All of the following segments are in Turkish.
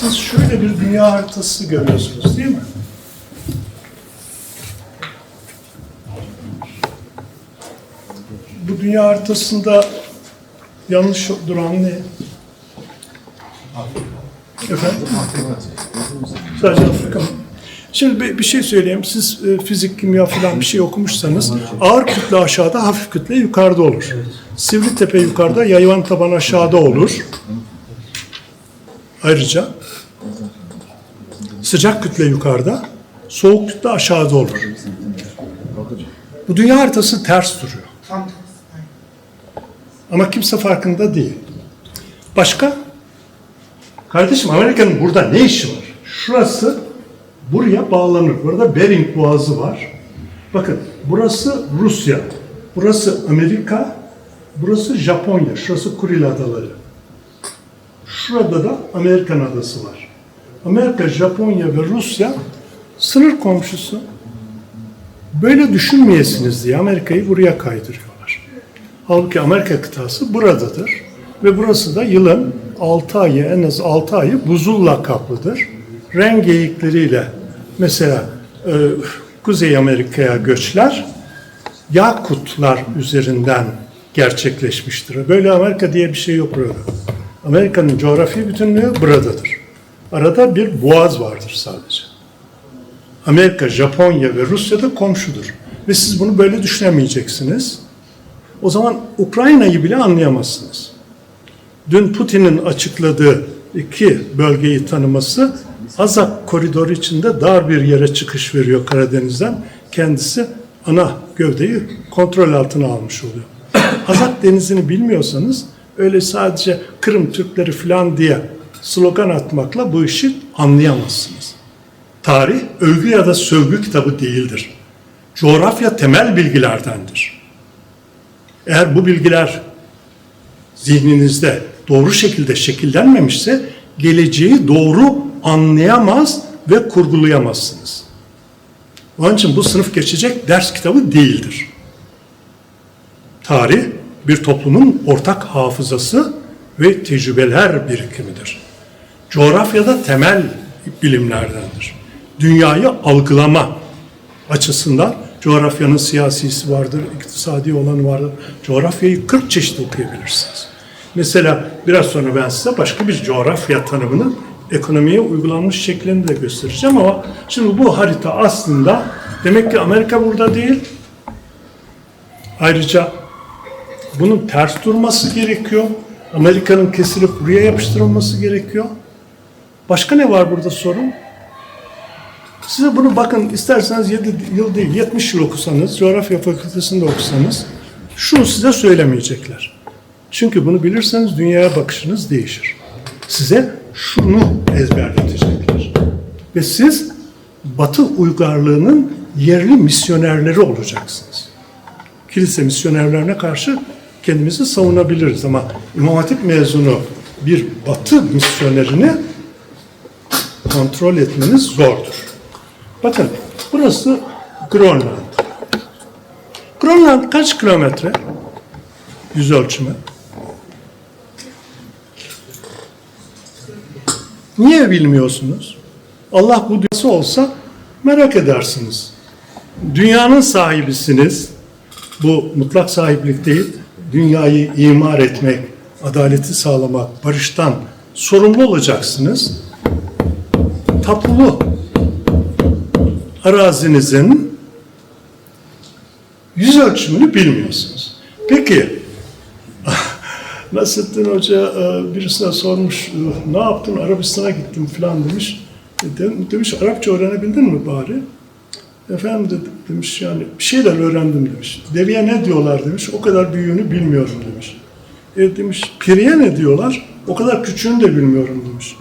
Siz şöyle bir dünya haritası görüyorsunuz değil mi? Bu dünya haritasında yanlış duran ne? Efendim? Sadece Afrika? Şimdi bir, bir şey söyleyeyim. Siz e, fizik, kimya falan bir şey okumuşsanız ağır kütle aşağıda, hafif kütle yukarıda olur. Sivri tepe yukarıda, yayvan taban aşağıda olur. Ayrıca sıcak kütle yukarıda, soğuk kütle aşağıda olur. Bu dünya haritası ters duruyor. Ama kimse farkında değil. Başka? Kardeşim Amerika'nın burada ne işi var? Şurası buraya bağlanır. Burada Bering Boğazı var. Bakın burası Rusya, burası Amerika, burası Japonya, şurası Kuril Adaları. Şurada da Amerikan adası var. Amerika, Japonya ve Rusya sınır komşusu. Böyle düşünmeyesiniz diye Amerika'yı buraya kaydırıyorlar. Halbuki Amerika kıtası buradadır. Ve burası da yılın 6 ayı, en az 6 ayı buzulla kaplıdır. Ren geyikleriyle mesela e, Kuzey Amerika'ya göçler Yakutlar üzerinden gerçekleşmiştir. Böyle Amerika diye bir şey yok burada. Amerika'nın coğrafi bütünlüğü buradadır. Arada bir boğaz vardır sadece. Amerika, Japonya ve Rusya da komşudur. Ve siz bunu böyle düşünemeyeceksiniz. O zaman Ukrayna'yı bile anlayamazsınız. Dün Putin'in açıkladığı iki bölgeyi tanıması Azak koridoru içinde dar bir yere çıkış veriyor Karadeniz'den. Kendisi ana gövdeyi kontrol altına almış oluyor. Azak denizini bilmiyorsanız öyle sadece Kırım Türkleri falan diye slogan atmakla bu işi anlayamazsınız. Tarih övgü ya da sövgü kitabı değildir. Coğrafya temel bilgilerdendir. Eğer bu bilgiler zihninizde doğru şekilde şekillenmemişse geleceği doğru anlayamaz ve kurgulayamazsınız. Onun için bu sınıf geçecek ders kitabı değildir. Tarih bir toplumun ortak hafızası ve tecrübeler birikimidir. Coğrafyada temel bilimlerdendir. Dünyayı algılama açısından coğrafyanın siyasisi vardır, iktisadi olanı vardır. Coğrafyayı 40 çeşit okuyabilirsiniz. Mesela biraz sonra ben size başka bir coğrafya tanımını ekonomiye uygulanmış şeklini de göstereceğim ama şimdi bu harita aslında demek ki Amerika burada değil. Ayrıca bunun ters durması gerekiyor. Amerika'nın kesilip buraya yapıştırılması gerekiyor. Başka ne var burada sorun? Size bunu bakın isterseniz 7 yıl değil 70 yıl okusanız, coğrafya fakültesinde okusanız şunu size söylemeyecekler. Çünkü bunu bilirseniz dünyaya bakışınız değişir. Size şunu ezberletecekler. Ve siz Batı uygarlığının yerli misyonerleri olacaksınız. Kilise misyonerlerine karşı kendimizi savunabiliriz ama İmam Hatip mezunu bir Batı misyonerini kontrol etmeniz zordur. Bakın burası Grönland. Grönland kaç kilometre? Yüz ölçümü. Niye bilmiyorsunuz? Allah bu dünyası olsa merak edersiniz. Dünyanın sahibisiniz. Bu mutlak sahiplik değil. Dünyayı imar etmek, adaleti sağlamak, barıştan sorumlu olacaksınız. Tapulu arazinizin yüz ölçümünü bilmiyorsunuz. Peki Nasrettin Hoca e, birisine sormuş, e, ne yaptın Arabistan'a gittim falan demiş. E, de- Demiş Arapça öğrenebildin mi bari? Efendim dedi, demiş yani bir şeyler öğrendim demiş. Deveye ne diyorlar demiş, o kadar büyüğünü bilmiyorum demiş. E demiş piriye ne diyorlar, o kadar küçüğünü de bilmiyorum demiş.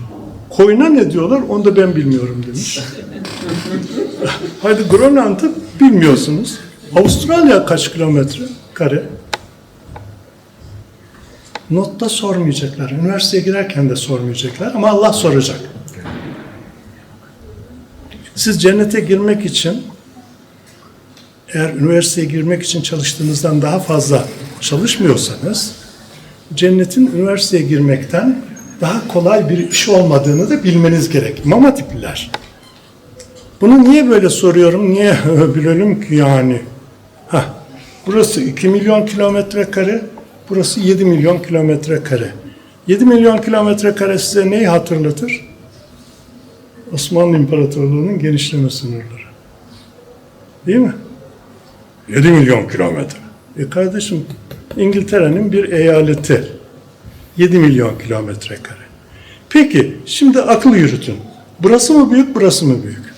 Koyuna ne diyorlar, onu da ben bilmiyorum demiş. Hadi Grönland'ı bilmiyorsunuz. Avustralya kaç kilometre kare? Notta sormayacaklar. Üniversiteye girerken de sormayacaklar ama Allah soracak. Siz cennete girmek için eğer üniversiteye girmek için çalıştığınızdan daha fazla çalışmıyorsanız cennetin üniversiteye girmekten daha kolay bir iş olmadığını da bilmeniz gerek. İmam Hatipliler. Bunu niye böyle soruyorum? Niye bilelim ki yani? Heh, burası 2 milyon kilometre kare, burası 7 milyon kilometre kare. 7 milyon kilometre kare size neyi hatırlatır? Osmanlı İmparatorluğu'nun genişleme sınırları. Değil mi? 7 milyon kilometre. E kardeşim İngiltere'nin bir eyaleti. 7 milyon kilometre kare. Peki şimdi akıl yürütün. Burası mı büyük, burası mı büyük?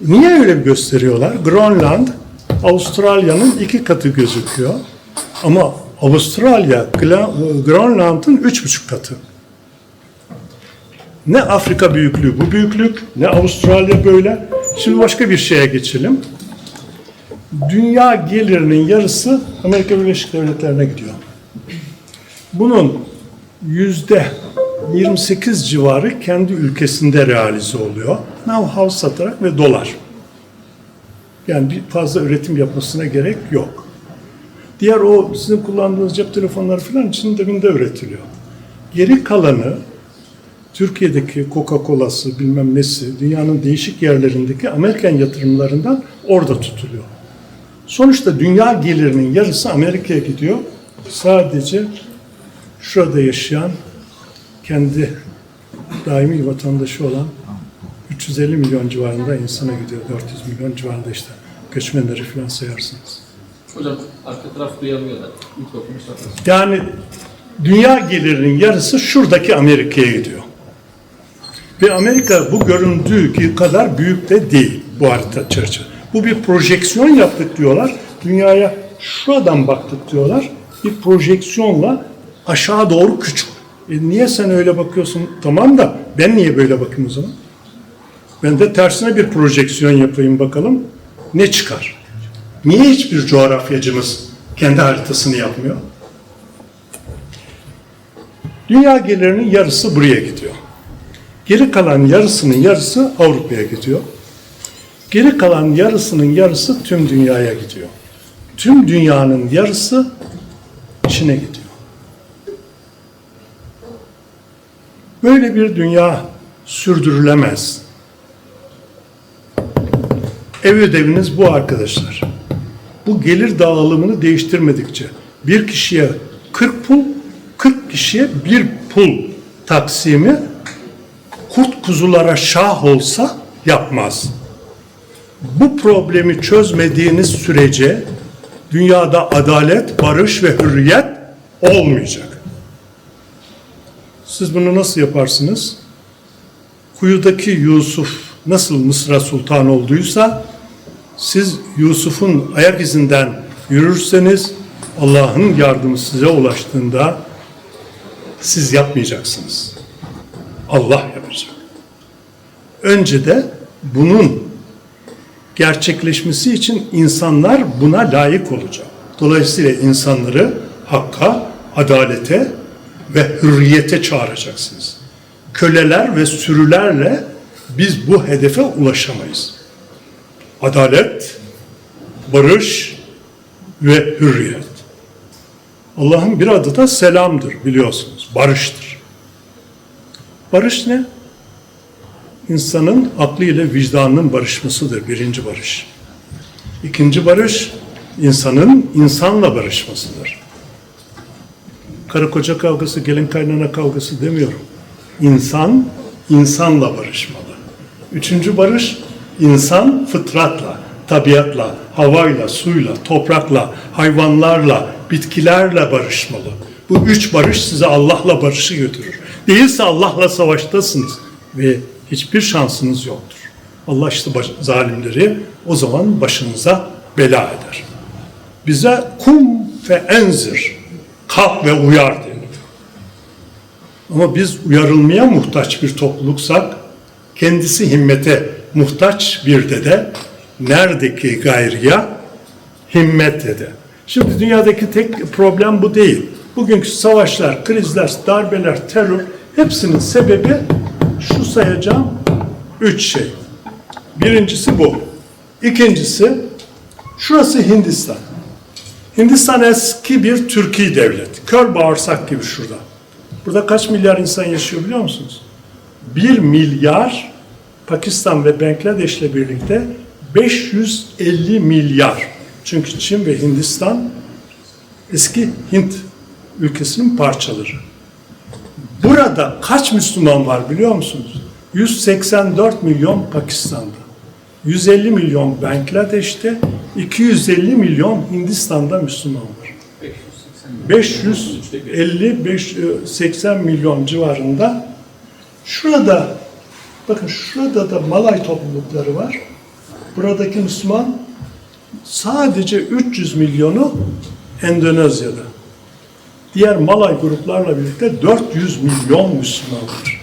Niye öyle gösteriyorlar? Grönland, Avustralya'nın iki katı gözüküyor. Ama Avustralya, Grönland'ın üç buçuk katı. Ne Afrika büyüklüğü bu büyüklük, ne Avustralya böyle. Şimdi başka bir şeye geçelim. Dünya gelirinin yarısı Amerika Birleşik Devletleri'ne gidiyor. Bunun yüzde 28 civarı kendi ülkesinde realize oluyor. Know-how satarak ve dolar. Yani bir fazla üretim yapmasına gerek yok. Diğer o sizin kullandığınız cep telefonları falan için dibinde üretiliyor. Geri kalanı Türkiye'deki Coca-Cola'sı bilmem nesi dünyanın değişik yerlerindeki Amerikan yatırımlarından orada tutuluyor. Sonuçta dünya gelirinin yarısı Amerika'ya gidiyor. Sadece şurada yaşayan kendi daimi vatandaşı olan 350 milyon civarında insana gidiyor. 400 milyon civarında işte göçmenleri falan sayarsınız. Hocam arka taraf duyamıyorlar. Yani dünya gelirinin yarısı şuradaki Amerika'ya gidiyor. Ve Amerika bu göründüğü kadar büyük de değil bu harita çerçeve. Bu bir projeksiyon yaptık diyorlar. Dünyaya şuradan baktık diyorlar. Bir projeksiyonla aşağı doğru küçük. E niye sen öyle bakıyorsun? Tamam da ben niye böyle bakayım o zaman? Ben de tersine bir projeksiyon yapayım bakalım. Ne çıkar? Niye hiçbir coğrafyacımız kendi haritasını yapmıyor? Dünya gelirinin yarısı buraya gidiyor. Geri kalan yarısının yarısı Avrupa'ya gidiyor. Geri kalan yarısının yarısı tüm dünyaya gidiyor. Tüm dünyanın yarısı Çin'e gidiyor. Böyle bir dünya sürdürülemez. Ev ödeviniz bu arkadaşlar. Bu gelir dağılımını değiştirmedikçe bir kişiye 40 pul, 40 kişiye bir pul taksimi kurt kuzulara şah olsa yapmaz. Bu problemi çözmediğiniz sürece dünyada adalet, barış ve hürriyet olmayacak. Siz bunu nasıl yaparsınız? Kuyudaki Yusuf nasıl Mısır'a sultan olduysa siz Yusuf'un ayak izinden yürürseniz Allah'ın yardımı size ulaştığında siz yapmayacaksınız. Allah yapacak. Önce de bunun gerçekleşmesi için insanlar buna layık olacak. Dolayısıyla insanları hakka, adalete ve hürriyete çağıracaksınız. Köleler ve sürülerle biz bu hedefe ulaşamayız. Adalet, barış ve hürriyet. Allah'ın bir adı da selamdır biliyorsunuz, barıştır. Barış ne? İnsanın aklı ile vicdanının barışmasıdır birinci barış. İkinci barış, insanın insanla barışmasıdır. Karı koca kavgası, gelin kaynana kavgası demiyorum. İnsan, insanla barışmalı. Üçüncü barış, insan fıtratla, tabiatla, havayla, suyla, toprakla, hayvanlarla, bitkilerle barışmalı. Bu üç barış size Allah'la barışı götürür. Değilse Allah'la savaştasınız ve hiçbir şansınız yoktur. Allah işte zalimleri o zaman başınıza bela eder. Bize kum fe enzir, kalk ve uyar denir. Ama biz uyarılmaya muhtaç bir topluluksak, kendisi himmete muhtaç bir dede, neredeki gayriya himmet dede. Şimdi dünyadaki tek problem bu değil. Bugünkü savaşlar, krizler, darbeler, terör hepsinin sebebi şu sayacağım üç şey. Birincisi bu. İkincisi şurası Hindistan. Hindistan eski bir Türkiye devleti. Kör bağırsak gibi şurada. Burada kaç milyar insan yaşıyor biliyor musunuz? 1 milyar Pakistan ve Bangladeş'le birlikte 550 milyar. Çünkü Çin ve Hindistan eski Hint ülkesinin parçaları. Burada kaç Müslüman var biliyor musunuz? 184 milyon Pakistan'da, 150 milyon Bangladeş'te, 250 milyon Hindistan'da Müslüman var. 580 550-80 milyon civarında. Şurada, bakın şurada da Malay toplulukları var. Buradaki Müslüman sadece 300 milyonu Endonezya'da. Diğer Malay gruplarla birlikte 400 milyon Müslüman var.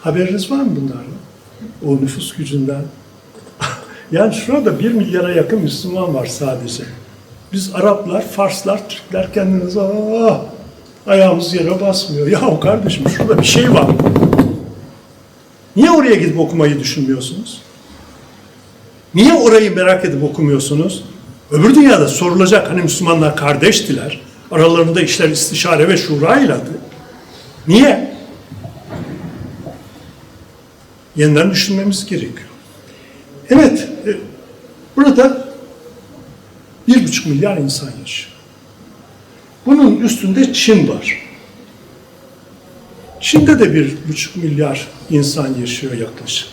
Haberiniz var mı bunlarla? O nüfus gücünden. Yani şurada 1 milyara yakın Müslüman var sadece. Biz Araplar, Farslar, Türkler kendimiz ayağımız yere basmıyor. Ya kardeşim şurada bir şey var. Niye oraya gidip okumayı düşünmüyorsunuz? Niye orayı merak edip okumuyorsunuz? Öbür dünyada sorulacak hani Müslümanlar kardeştiler. Aralarında işler istişare ve şurayladı. Niye? Yeniden düşünmemiz gerekiyor. Evet, e, burada bir buçuk milyar insan yaşıyor. Bunun üstünde Çin var. Çin'de de bir buçuk milyar insan yaşıyor yaklaşık.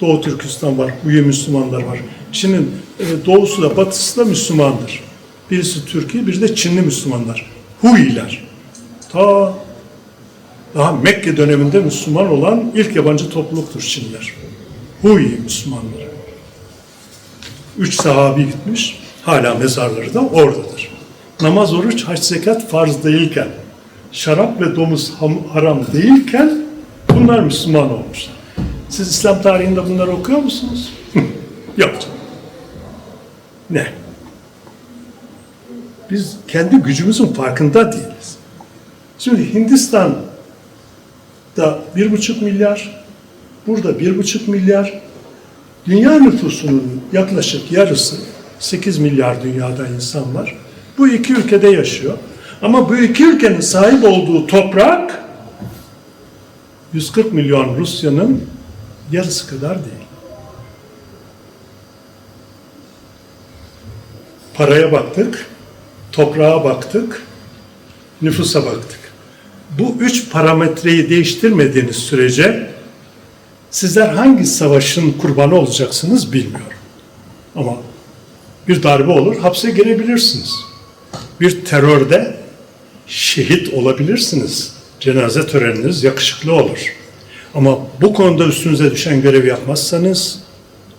Doğu Türkistan var, Uyu Müslümanlar var. Çin'in e, doğusu da batısı da Müslümandır. Birisi Türkiye, biri de Çinli Müslümanlar. Huiler. Ta daha Mekke döneminde Müslüman olan ilk yabancı topluluktur Çinliler. Hui Müslümanları. Üç sahabi gitmiş, hala mezarları da oradadır. Namaz, oruç, hac, zekat farz değilken, şarap ve domuz haram değilken bunlar Müslüman olmuşlar. Siz İslam tarihinde bunları okuyor musunuz? Yok. Ne? Biz kendi gücümüzün farkında değiliz. Şimdi Hindistan'da bir buçuk milyar, burada bir buçuk milyar, dünya nüfusunun yaklaşık yarısı, 8 milyar dünyada insan var. Bu iki ülkede yaşıyor. Ama bu iki ülkenin sahip olduğu toprak 140 milyon Rusya'nın yarısı kadar değil. Paraya baktık, toprağa baktık, nüfusa baktık. Bu üç parametreyi değiştirmediğiniz sürece sizler hangi savaşın kurbanı olacaksınız bilmiyorum. Ama bir darbe olur, hapse girebilirsiniz. Bir terörde şehit olabilirsiniz. Cenaze töreniniz yakışıklı olur. Ama bu konuda üstünüze düşen görevi yapmazsanız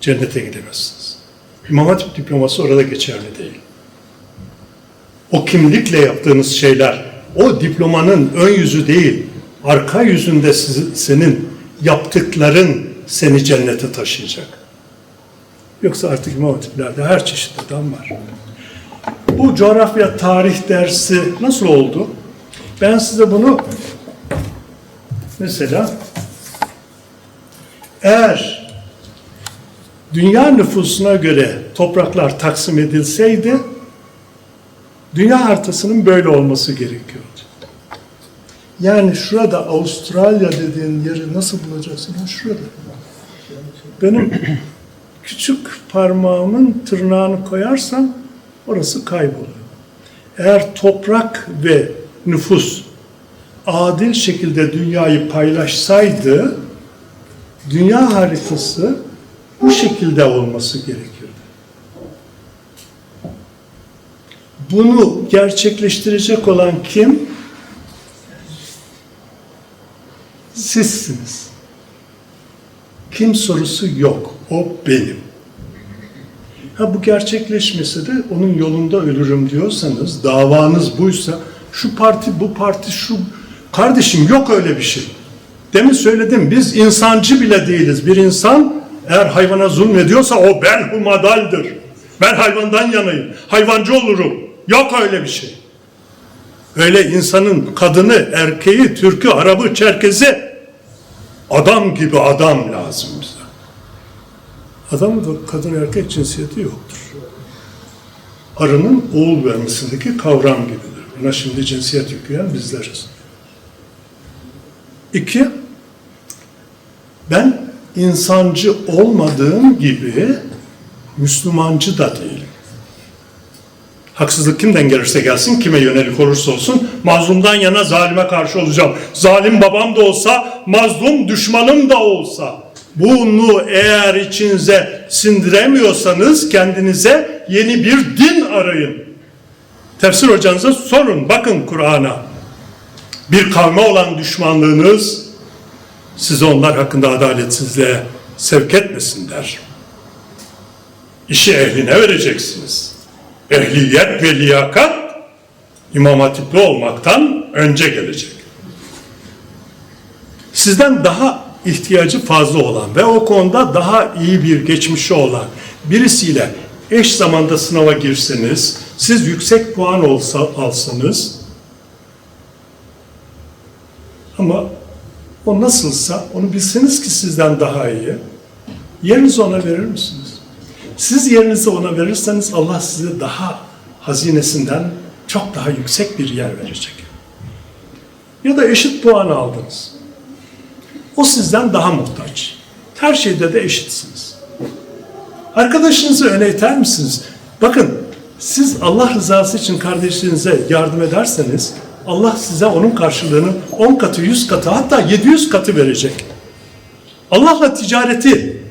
cennete gidemezsiniz. İmam Hatip diploması orada geçerli değil. O kimlikle yaptığınız şeyler, o diplomanın ön yüzü değil, arka yüzünde sizi- senin yaptıkların seni cennete taşıyacak. Yoksa artık İmam Hatiplerde her çeşit adam var. Bu coğrafya tarih dersi nasıl oldu? Ben size bunu mesela eğer dünya nüfusuna göre topraklar taksim edilseydi dünya haritasının böyle olması gerekiyordu. Yani şurada Avustralya dediğin yeri nasıl bulacaksın? Ha şurada. Benim küçük parmağımın tırnağını koyarsam orası kayboluyor. Eğer toprak ve nüfus adil şekilde dünyayı paylaşsaydı dünya haritası bu şekilde olması gerekiyordu. Bunu gerçekleştirecek olan kim? Sizsiniz. Kim sorusu yok. O benim. Ha bu gerçekleşmese de onun yolunda ölürüm diyorsanız, davanız buysa şu parti, bu parti, şu kardeşim yok öyle bir şey. Demin söyledim biz insancı bile değiliz. Bir insan eğer hayvana zulmediyorsa o ben humadaldır. Ben hayvandan yanayım. Hayvancı olurum. Yok öyle bir şey. Öyle insanın kadını, erkeği, Türk'ü, Arap'ı, Çerkez'i adam gibi adam lazım bize. Adamın da kadın erkek cinsiyeti yoktur. Arının oğul vermesindeki kavram gibidir. Buna şimdi cinsiyet yükleyen bizleriz. İki, ben insancı olmadığım gibi Müslümancı da değilim. Haksızlık kimden gelirse gelsin, kime yönelik olursa olsun, mazlumdan yana zalime karşı olacağım. Zalim babam da olsa, mazlum düşmanım da olsa. Bunu eğer içinize sindiremiyorsanız kendinize yeni bir din arayın. Tefsir hocanıza sorun, bakın Kur'an'a. Bir kavme olan düşmanlığınız sizi onlar hakkında adaletsizliğe sevk etmesin der. İşi ehline vereceksiniz. Ehliyet ve liyakat İmam Hatipli olmaktan önce gelecek. Sizden daha ihtiyacı fazla olan ve o konuda daha iyi bir geçmişi olan birisiyle eş zamanda sınava girseniz, siz yüksek puan olsa alsanız ama o nasılsa onu bilseniz ki sizden daha iyi. Yerinizi ona verir misiniz? Siz yerinizi ona verirseniz Allah size daha hazinesinden çok daha yüksek bir yer verecek. Ya da eşit puan aldınız. O sizden daha muhtaç. Her şeyde de eşitsiniz. Arkadaşınızı öne iter misiniz? Bakın siz Allah rızası için kardeşinize yardım ederseniz Allah size onun karşılığını 10 katı, 100 katı hatta 700 katı verecek. Allah'la ticareti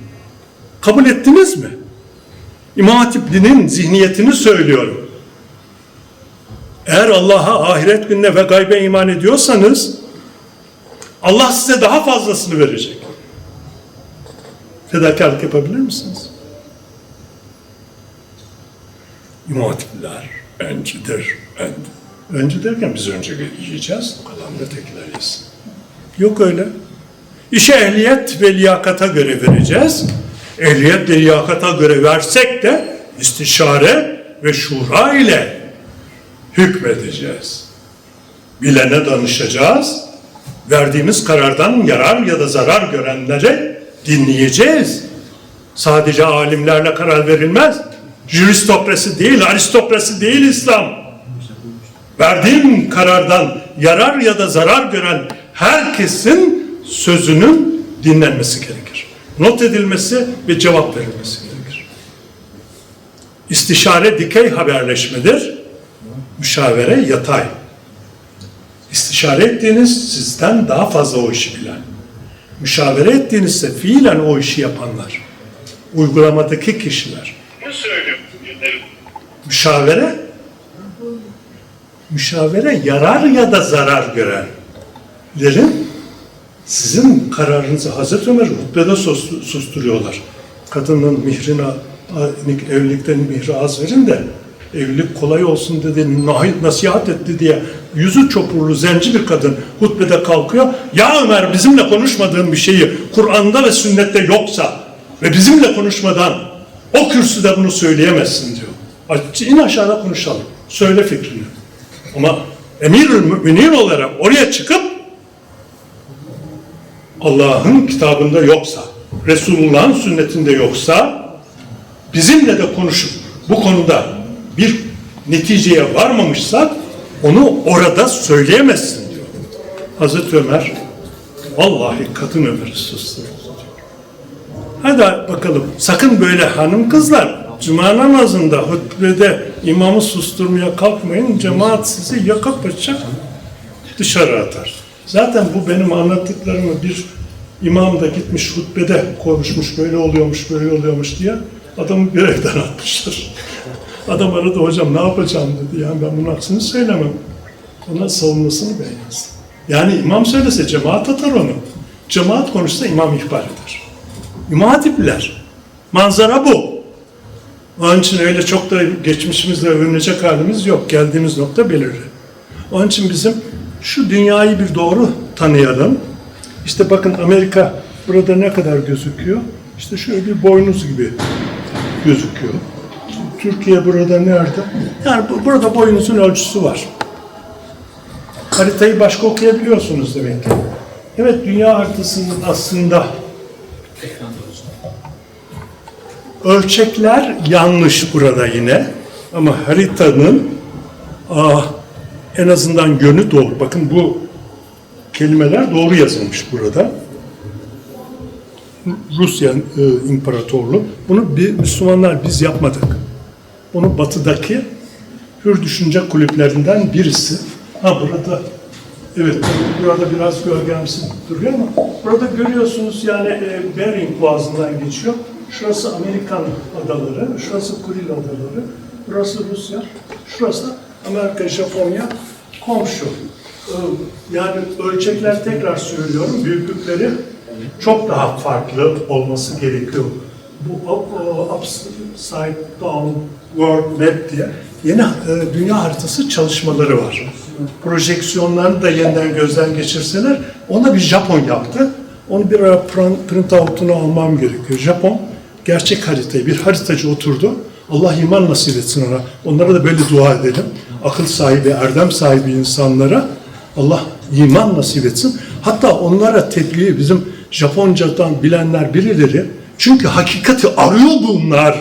kabul ettiniz mi? İmam Hatipli'nin zihniyetini söylüyorum. Eğer Allah'a, ahiret gününe ve gaybe iman ediyorsanız Allah size daha fazlasını verecek. Fedakarlık yapabilir misiniz? İmam Hatipliler öncüdür. Ön, öncü derken biz önce yiyeceğiz, kalan ötekiler yesin. Yok öyle. İşe ehliyet ve liyakata göre vereceğiz. Ehliyet ve liyakata göre versek de istişare ve şura ile hükmedeceğiz. Bilene danışacağız. Verdiğimiz karardan yarar ya da zarar görenleri dinleyeceğiz. Sadece alimlerle karar verilmez. Jüristokrasi değil, aristokrasi değil İslam. Verdiğim karardan yarar ya da zarar gören herkesin sözünün dinlenmesi gerekir. Not edilmesi ve cevap verilmesi gerekir. İstişare dikey haberleşmedir. Müşavere yatay. İstişare ettiğiniz sizden daha fazla o işi bilen. Müşavere ettiğinizse fiilen o işi yapanlar. Uygulamadaki kişiler. Müşavere müşavere yarar ya da zarar görenlerin sizin kararınızı Hazreti Ömer hutbede sus- susturuyorlar. Kadının mihrine evlilikten mihri az verin de evlilik kolay olsun dedi, nasihat etti diye yüzü çopurlu zenci bir kadın hutbede kalkıyor. Ya Ömer bizimle konuşmadığın bir şeyi Kur'an'da ve sünnette yoksa ve bizimle konuşmadan o kürsüde bunu söyleyemezsin diyor. İn aşağıda konuşalım. Söyle fikrini. Ama emirül müminin olarak oraya çıkıp Allah'ın kitabında yoksa, Resulullah'ın sünnetinde yoksa bizimle de konuşup bu konuda bir neticeye varmamışsak onu orada söyleyemezsin diyor. Hazreti Ömer vallahi kadın Ömer'i susturdu. Hadi bakalım sakın böyle hanım kızlar Cuma namazında hutbede imamı susturmaya kalkmayın cemaat sizi yaka paça dışarı atar. Zaten bu benim anlattıklarımı bir imam da gitmiş hutbede konuşmuş böyle oluyormuş böyle oluyormuş diye adamı bir evden atmışlar. Adam aradı hocam ne yapacağım dedi. Yani ben bunun aksini söylemem. Ona savunmasını ben yazdım. Yani imam söylese cemaat atar onu. Cemaat konuşsa imam ihbar eder. İmam hatipliler. Manzara bu. Onun için öyle çok da geçmişimizle övünecek halimiz yok. Geldiğimiz nokta belirli. Onun için bizim şu dünyayı bir doğru tanıyalım. İşte bakın Amerika burada ne kadar gözüküyor? İşte şöyle bir boynuz gibi gözüküyor. Türkiye burada nerede? Yani bu- burada boyunuzun ölçüsü var. Haritayı başka okuyabiliyorsunuz demek ki. Evet dünya haritasının aslında ölçekler yanlış burada yine. Ama haritanın aa, en azından yönü doğru. Bakın bu kelimeler doğru yazılmış burada. Rusya e, İmparatorluğu. Bunu bir Müslümanlar biz yapmadık. Bunu batıdaki hür düşünce kulüplerinden birisi. Ha burada evet burada biraz gölgemsi duruyor ama burada görüyorsunuz yani e, Bering Boğazı'ndan geçiyor. Şurası Amerikan adaları, şurası Kuril adaları, burası Rusya, şurası Amerika, Japonya komşu. Ee, Yani ölçekler tekrar söylüyorum, büyüklükleri çok daha farklı olması gerekiyor. Bu up- Upside Down World Map diye yeni e, dünya haritası çalışmaları var. Projeksiyonlarını da yeniden gözden geçirseler, ona bir Japon yaptı. Onu bir ara print out'unu almam gerekiyor. Japon gerçek haritayı, bir haritacı oturdu. Allah iman nasip etsin ona. Onlara da böyle dua edelim. Akıl sahibi, erdem sahibi insanlara Allah iman nasip etsin. Hatta onlara tebliğ bizim Japoncadan bilenler birileri çünkü hakikati arıyor bunlar.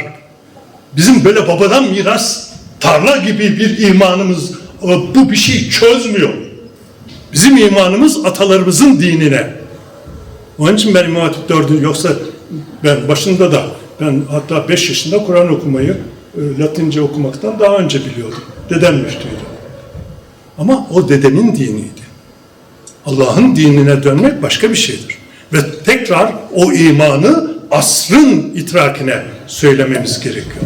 Bizim böyle babadan miras tarla gibi bir imanımız bu bir şey çözmüyor. Bizim imanımız atalarımızın dinine. Onun için ben İmam Hatip 4'ü yoksa ben başında da ben hatta 5 yaşında Kur'an okumayı e, Latince okumaktan daha önce biliyordum. Dedem müftüydü. Ama o dedemin diniydi. Allah'ın dinine dönmek başka bir şeydir. Ve tekrar o imanı asrın itrakine söylememiz gerekiyor.